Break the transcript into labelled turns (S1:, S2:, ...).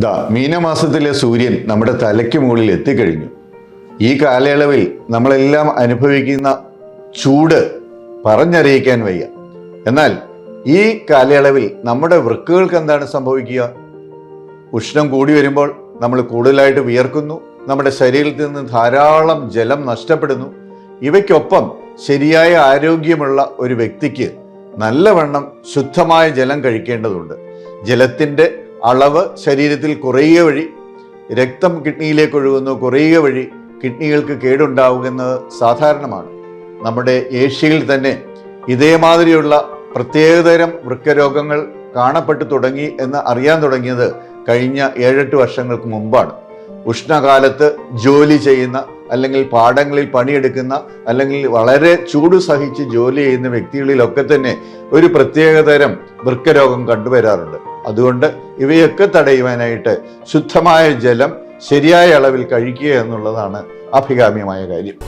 S1: ദാ മീനമാസത്തിലെ സൂര്യൻ നമ്മുടെ തലയ്ക്ക് മുകളിൽ എത്തിക്കഴിഞ്ഞു. ഈ കാലയളവിൽ നമ്മളെല്ലാം അനുഭവിക്കുന്ന ചൂട് പറഞ്ഞറിയിക്കാൻ വയ്യ. എന്നാൽ ഈ കാലയളവിൽ നമ്മുടെ വൃക്കുകൾക്ക് എന്താണ് സംഭവിക്കുക? ഉഷ്ണം കൂടി വരുമ്പോൾ നമ്മൾ കൂടുതലായിട്ട് വിയർക്കുന്നു. നമ്മുടെ ശരീരത്തിൽ നിന്ന് ധാരാളം ജലം നഷ്ടപ്പെടുന്നു. ഇവയ്ക്കൊപ്പം ശരിയായ ആരോഗ്യമുള്ള ഒരു വ്യക്തിക്ക് നല്ലവണ്ണം ശുദ്ധമായ ജലം കഴിക്കേണ്ടതുണ്ട്. ജലത്തിന്റെ അളവ് ശരീരത്തിൽ കുറയുക വഴി രക്തം കിഡ്നിയിലേക്ക് ഒഴുകുന്നു കുറയുക വഴി കിഡ്നികൾക്ക് കേടുണ്ടാവുന്നത് സാധാരണമാണ്. നമ്മുടെ ഏഷ്യയിൽ തന്നെ ഇതേമാതിരിയുള്ള പ്രത്യേകതരം വൃക്കരോഗങ്ങൾ കാണപ്പെട്ടു തുടങ്ങി എന്ന് അറിയാൻ തുടങ്ങിയത് കഴിഞ്ഞ ഏഴെട്ട് വർഷങ്ങൾക്ക് മുമ്പാണ്. ഉഷ്ണകാലത്ത് ജോലി ചെയ്യുന്ന അല്ലെങ്കിൽ പാടങ്ങളിൽ പണിയെടുക്കുന്ന അല്ലെങ്കിൽ വളരെ ചൂട് സഹിച്ച് ജോലി ചെയ്യുന്ന വ്യക്തികളിലൊക്കെ തന്നെ ഒരു പ്രത്യേകതരം വൃക്കരോഗം കണ്ടുവരാറുണ്ട്. അതുകൊണ്ട് ഇവയൊക്കെ തടയുവാനായിട്ട് ശുദ്ധമായ ജലം ശരിയായ അളവിൽ കഴിക്കുക എന്നുള്ളതാണ് അഭികാമ്യമായ കാര്യം.